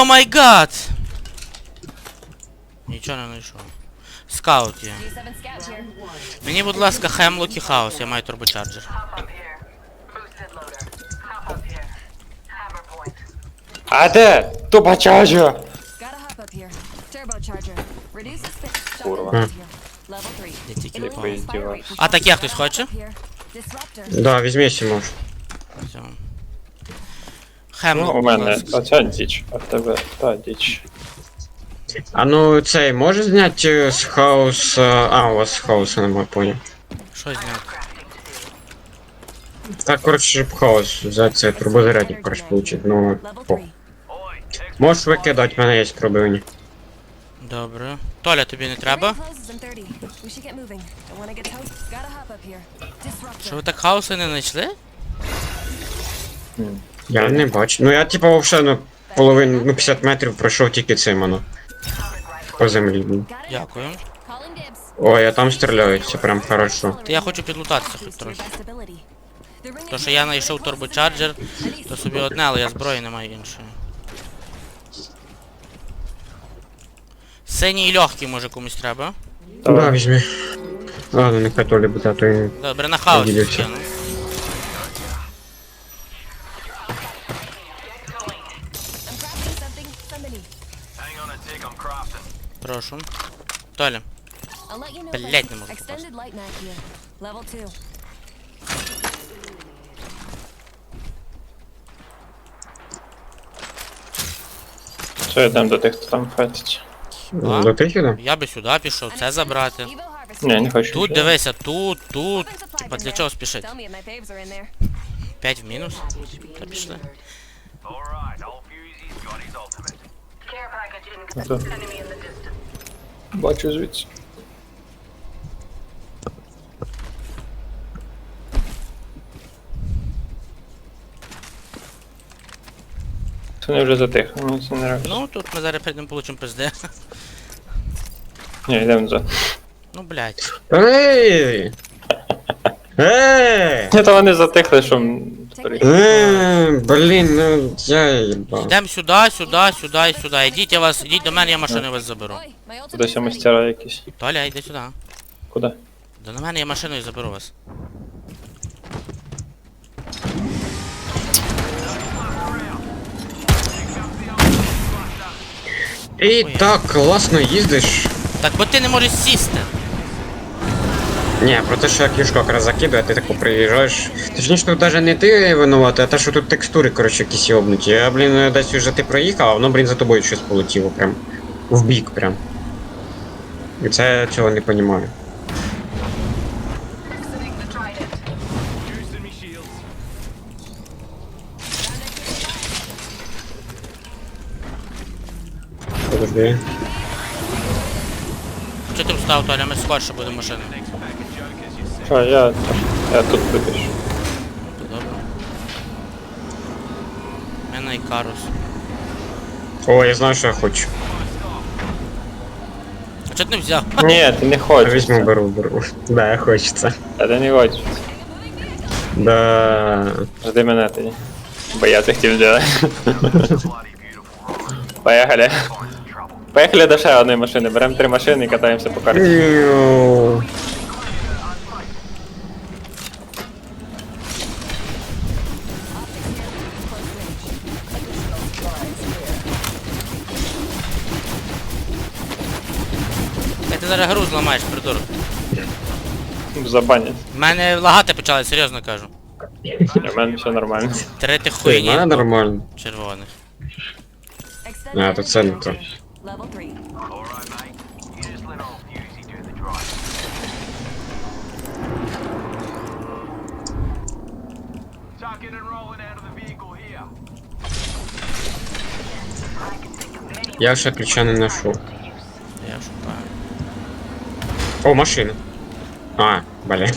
О май гад! Нічого не знайшов. Скаут є. G7 scout here. Мені, будь ласка, хемлок і хаос, я маю турбочарджер. Hop up here. Boosted loader. Hop up here. Hammer point. А де? Тупачажа! Gotta hop up here. Turbocharger. Reduces spin. Курва. Shotgun up here. Level 3. Я тільки It не will пам'ятаю. fire rate А таке хтось хоче? up here. Disruptor. Да, візьми сі може. Все. Ну, у мене оця діч, а в тебе та діч. А ну цей може зняти з хаос. А, у вас хаоса немає, поняв. Що зняти? Так, коротше, щоб хаос взяти цей турбозарядник, коротше, получить. Ну, по. Можеш викидати, в мене є пробивні. Добре. Толя, тобі не треба? ring closes in 30. We should get moving. Don't wanna get toast. Gotta hop up here. Disruptor. Що ви так хаоси не знайшли? Я не бачу. Ну я типа вообще ну половину, ну 50 метрів пройшов тільки цим, ну. По землі. ну. Дякую. Ой, а там стріляють, це прям хорошо. Та я хочу підлутатися хоч трохи. То, що я знайшов турбочарджер, то собі одне, але я зброї не маю іншої. Синій і легкий, може комусь треба. Да, візьми. Ладно, нехай Толі буде, а то і... Добре, на Поділюся. скину. I'll know. Блядь, later. не можу 2. Що йдемо до тих, хто там файтить? А? До тих іде? Я би сюди пішов, це забрати. Ні, не хочу. Тут дивися, тут, тут. Типа для чого спішити? Tell me if my faves are in there. 5 в мінус. Та пішли. Care package Ага. incoming. Enemy in the distance. Бачу звідси. Це не вже затихло, мені це не нравиться. Ну, тут ми зараз прийдемо получимо пизди. Ні, йдемо назад. Ну, блядь. Ей! Ей! Ні, то вони затихли, що м, тепер- блін, ну я їбав. Йдемо сюди, сюди, сюди і сюди. Ідіть, я вас, ідіть до мене, я машину вас заберу. Кудись ready. мастера якісь. Толя, йди сюди. Куди? Да на мене я машиною заберу вас. І так класно їздиш. Так, бо ти не можеш сісти. Ні, про те, що я кішку якраз закидаю, ти тако приїжджаєш. Точніше, тут навіть не ти винуватий, а те, що тут текстури, коротше, якісь йобнуті. А, блін, десь вже ти проїхав, а воно, блін, за тобою щось полетіло прям. В бік прям. І це я цього не розумію. Подожди. Що ти встав, Толя, ми скорше будемо машини. Що, я, я тут прибіжу. Ну, то добре. У мене Ікарус. О, я знаю, що я хочу. А чого ти не взяв? Ні, ти не Я хочеш. візьму, це. беру, беру. Да, я хочу це. Та ти не хочеш. Да. Жди мене тоді. Бо я це хотів зробити. Поїхали. Поїхали до ще одної машини. Беремо три машини і катаємося по карті. Іу. Забанять. У мене лагати почали, серйозно кажу. У мене все нормально. Три Ти, в мене нормально. червоних. А, то це не то. Level 3. Tucking and rolling out of the vehicle here. Я ще ключа не знайшов. Я шукаю. О, машина. А, блін.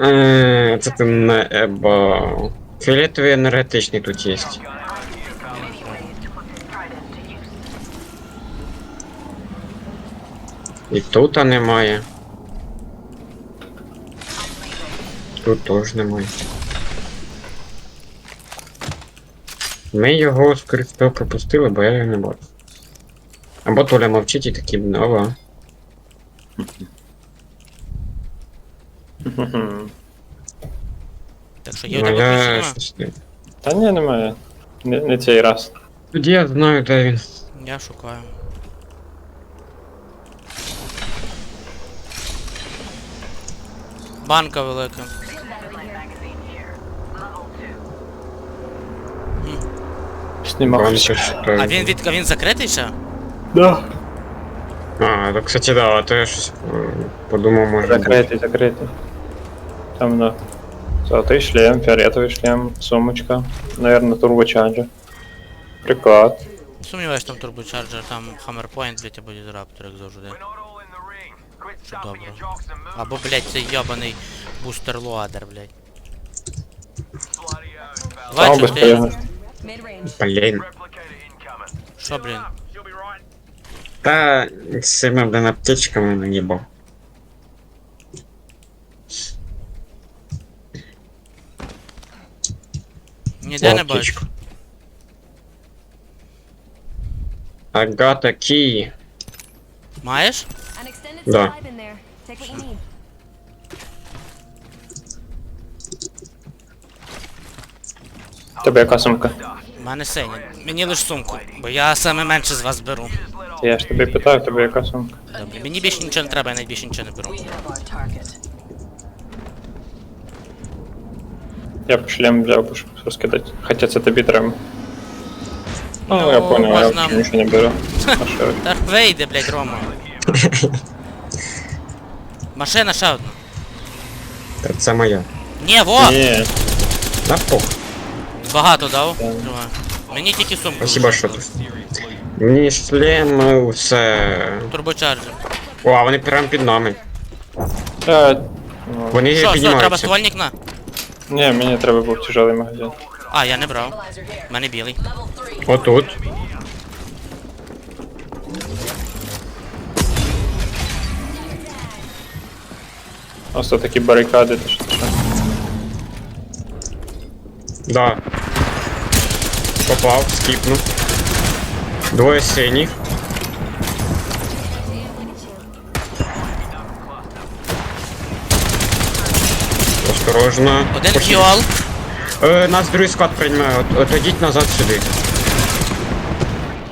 Е, Це ти не ебав. Фіолетовий енергетичний тут є. І тут немає. Тут теж немає. Ми його, всього, пропустили, бо я його не бачу. Або Толя мовчить і такий, ну, ова. Мгм. Так що є у тебе. Та ні, немає. Не, не цей раз. Тоді я знаю, де він. Я шукаю. Банка велика. Банка читаю. А він від а він закритий ще? Да. А, то, кстати, да, а то я щось е, подумав, може бути. Закритий, закритий. Там на. Золотий шлем, фіолетовий шлем, сумочка. Наверно, турбочарджер. Приклад. Сумніваюсь, там турбочарджер, там Hammerpoint, блять, або дізраптор, як завжди. We're not all in the ring. Quit stopping Добре. your jocks and move. Або, блять, цей йобаний бустер луадер, блять. Bloody oath, pal. Два Само чотири. безпечно. Mid-range. Блін. Replicator incoming. Що, блін? Та цими блин, аптечками наїбав. Ніде не бачу. Агата Кі. Маєш? Да. Тебе яка сумка? Мене синя. Мені лиш сумку, бо я саме менше з вас беру. Я ж тобі питаю, тебе яка сумка? Добре. Мені більше нічого не треба, я навіть більше нічого не беру. Я б шлем взяв, бо щоб розкидати. Хоча це тобі треба. Ну, я Ну, понял, я можна- взагалі нічого не беру. Та вийде, блять, Рома. Машина ще одна. Це моя. Ні, во! Ні, На пох. Багато дав. Тримай. Мені тільки сумку. Спасибо, що ти. Мені шлем, е, все. Турбочарджер. О, а вони прямо під нами. та, ну, Вони Що, що, треба піднімаються. ствольник на? ні, мені треба був тяжелий магазин. А, я не брав. У мене білий. Отут. Ось тут такі барикади, то що. Да. Попав, скіпнув. Двоє синіх. Осторожно. Один Похід. фіол. Е, нас другий склад приймає. От, от ідіть назад сюди.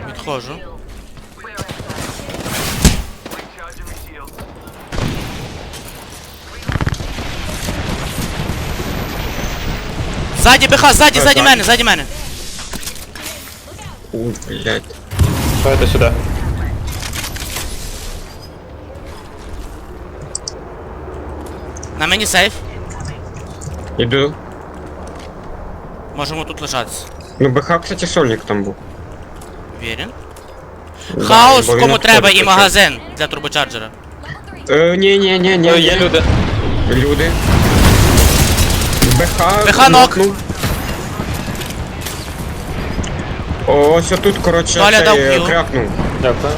Відходжу. Recharging my shields. Ззаді БХ, ззаді, Е, ззаді так. мене, ззаді мене. У, блядь. Давайте сюди. На мені сейф. Іду. Можемо тут лишатися. Ну, БХ, кстати, сольник там був. Вірен. Да, Хаос, бо він кому треба, і трохи. магазин для турбочарджера. Е, ні, ні, ні, ні. Ну, є люди. Люди. БХ. БХ нок. нокнув. О, ось отут, коротше, Толя цей, дав Q. крякнув. Дякую.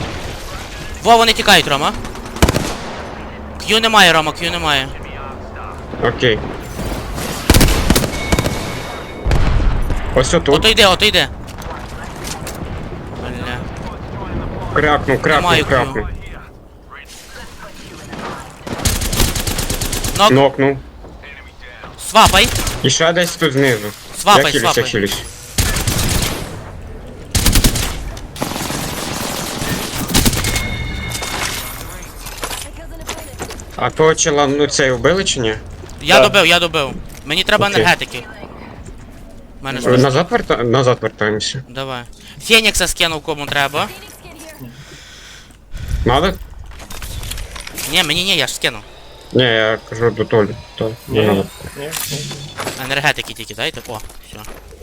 Во, вони тікають, Рома. К'ю немає, Рома, к'ю немає. Окей. Ось отут. Ото йде, ото йде. Бля. Крякнув, Немає крякнув, Q. крякнув. Нок, Нокнув. свапай. І ще десь тут знизу. Свапай, я хилюсь, я свапай. хилюсь. А того чела, ну цей вбили чи ні? Я Так. добив, я добив. Мені треба Окей. енергетики. Мене ж Назад, верта... назад вертаємося. Давай. Фенікса скинув кому треба. Надо? Ні, мені ні, я ж скинув. Ні, я кажу до Толі. То, не Ні, надо. ні, ні. Енергетики тільки дайте. О, все.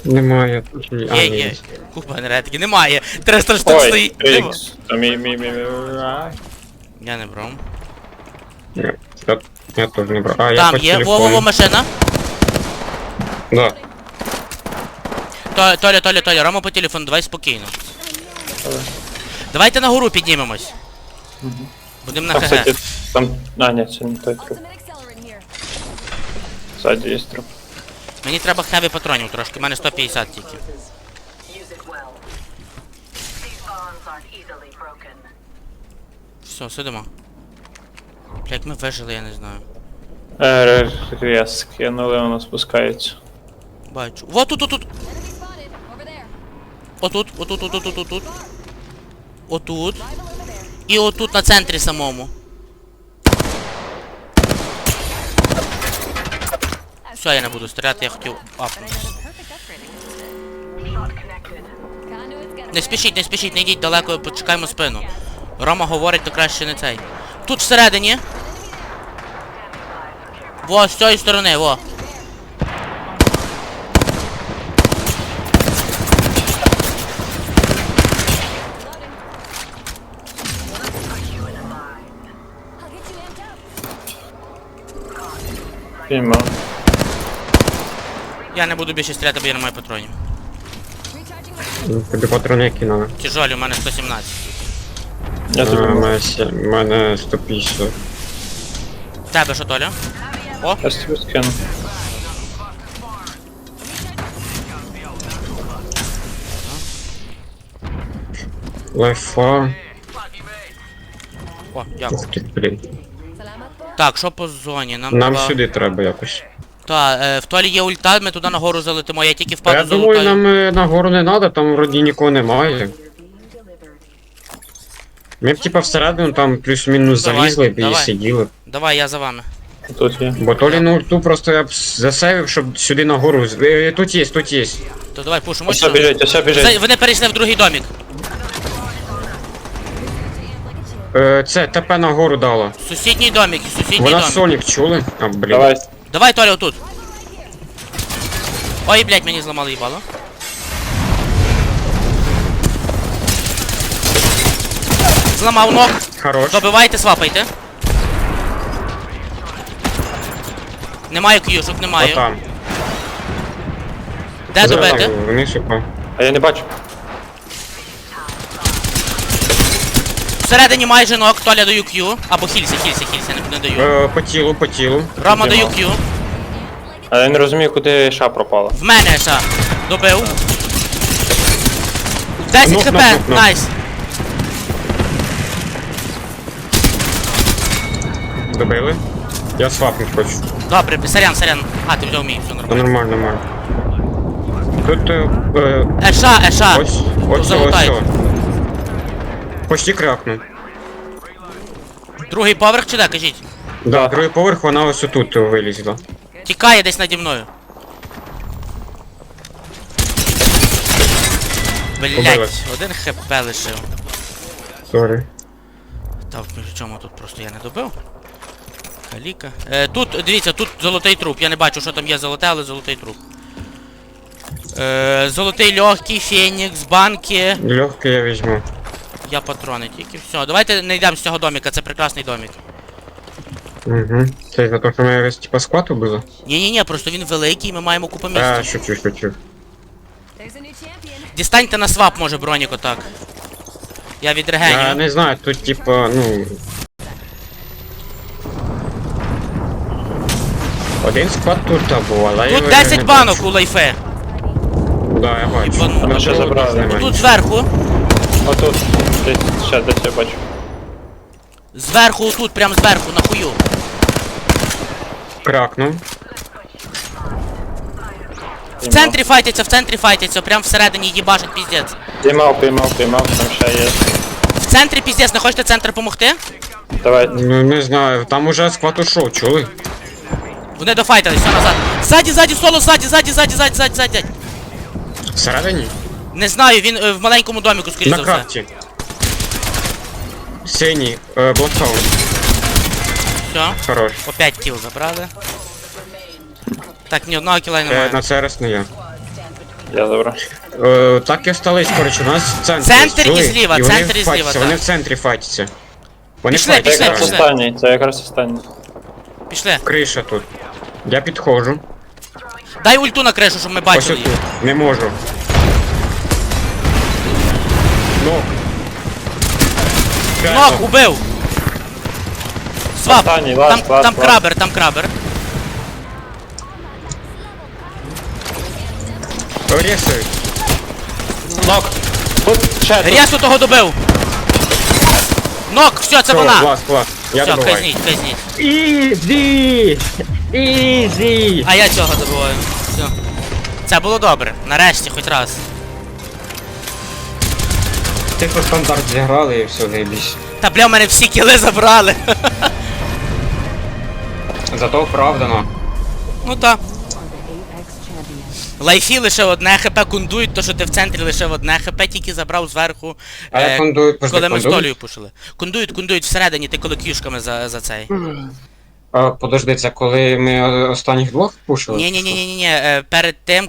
Немає. а, Є, ні, є. Купа енергетики. Немає. 300 штук Ой, стоїть. Нема. Рікс. Та мій, мій, мій, мій. Я не брав. Нет, я, я тоже не брал. А, я Там по є телефону. Вова машина. Да. Толя, Толя, Толя, Рома по телефону, давай спокійно. Давайте на гору піднімемось. Будем на Там, ХГ. кстати, там... А, нет, це не той труп. Сзади есть труп. Мені треба хеві патронів трошки, у мене 150 тільки. Все, сидимо. Блять, ми вижили, я не знаю. Е, Рез кинули, воно спускається. Бачу. Вот тут. Отут, отут, отут, отут, отут. Отут. There. І отут на центрі самому. Все, я не буду стріляти, я хотів апнути. Perfect upgrading. Shot connected. Conduit's got a Не спішіть, не спішіть, не йдіть далеко, почекаємо спину. Рома говорить, то краще не цей. Тут всередині. Во, з цієї сторони, во. Піймав. Я не буду більше стріляти, бо я не маю патронів. Тобі патрони кинули. Тяжолі, у мене 117. Я А, тобі у мене 150. Тебе що, Толя? О, Я тобі скину. Лайфа. о, дякую. Ух ти, блін. Так, що по зоні? Нам, Нам треба... сюди треба якось. Та, е, в Толі є ульта, ми туди нагору залетимо, я тільки Та впаду я за думаю, нам е, нагору не треба, там вроді нікого немає. Ми б типа всередину там плюс-мінус Давай, залізли б і давай. сиділи. Давай, я за вами. Тут є. Бо то ліну ульту просто я б засейвив, щоб сюди нагору. з- е, Тут є, тут є. То давай пушимо. Ось біжить, ось біжить. Вони перейшли в другий домік. Е, Це ТП нагору дало. Сусідній домік, і сусідній Вона домік. Сонік чули? А, блін. Давай. Давай, Толя, отут. Ой, блядь, мені зламали їбало. Зламав ног. Хорош. Добивайте, свапайте. Немає к'юшок, немає. Отам. Де добити? Вниз упав. А я не бачу. Всередині майже ног, Толя даю Q. Або хілься, хілься, хілься, не, не даю. Е, По тілу, по тілу. Рома даю Q. А я не розумію, куди ша пропала. В мене ще. Добив. 10 Нок, хп, нок, нок, нок. найс. Добили? Я свапнуть хочу. Добре, сорян, сорян. А, ти вже вмієш, все нормально. нормально, нормально. Тут е, е, Еша, еша. ось, ось, ось, ось. Почти кракнув. Другий поверх чи де, кажіть? Да, другий поверх, вона ось отут вилізла. Тікає десь наді мною. Блять, один хп лишив. Сорі. Та між чому тут просто я не добив. Каліка. Е, тут, дивіться, тут золотий труп. Я не бачу, що там є золоте, але золотий труп. Е, золотий легкий, фенікс, банки. Легкий я візьму. Я патрони тільки. Все, давайте не йдемо з цього доміка, це прекрасний домік. Угу. Це за те, що ми якось типа склад убили? Ні-ні-ні, просто він великий, ми маємо купу А, місця. шучу, шучу. A. Дістаньте на свап, може, бронік отак. Я Я не знаю, тут типа, ну. Один склад тут та був, але я Тут 10 банок бачу. у лайфе. Да, я бачу. Ібану. Ми ще забрали. Тут зверху. Отут. Десь, ще десь я бачу. Зверху, тут, прям зверху, на хую. Кракнув. В центрі файтиться, в центрі файтиться, прям всередині їбашить піздець. Піймав, піймав, піймав, там ще є. В центрі піздець, не хочете центр помогти? Давай. Ну не знаю, там уже склад ушов, чули? Вони дофайтились, все назад. Ззаді, ззаді, соло, ззаді, ззаді, ззаді, ззаді, ззаді, ззаді. Всередині? Не знаю, він е, в маленькому доміку, скоріш На за все. крафті. Синій, е, блокаут. Все, Хорош. опять кіл забрали. Так, ні одного кіла й Е, немає. на це раз не я. Я забрав. Е, так і остались, коротше, у нас центр. Центр і зліва, вони центр і зліва, файтяться, так. Вони в центрі файтяться. Вони Пішли, Це пішли, якраз пішли. останній, це якраз останній. Пішли. Криша тут. Я підходжу. Дай ульту на кришу, щоб ми Ось бачили отут. Не можу. Нок. Нок, убив! Свап! Останній, ласт, Там, ласт, там ласт. крабер, там крабер. Ресують. Нок. Тут ще тут. Рясу того добив! Нок, все, це Все, вона! клас, клас. Я Все, добиваю. казніть, казніть. Ізі! Ізі! А я цього добиваю. Все. Це було добре. Нарешті, хоч раз. Тихо стандарт зіграли і все, заєбісь. Та бля, в мене всі кіли забрали. Зато оправдано. ну так. Лайфі лише одне хп кундують, то що ти в центрі лише одне хп, тільки забрав зверху. А кондують? Пожди, коли ми з кондують? Толею пушили. Кундують, кундують всередині, ти коли кішками за, за цей. Подожди, це коли ми останніх двох пушили? Ні, ні, ні, ні, ні, перед тим,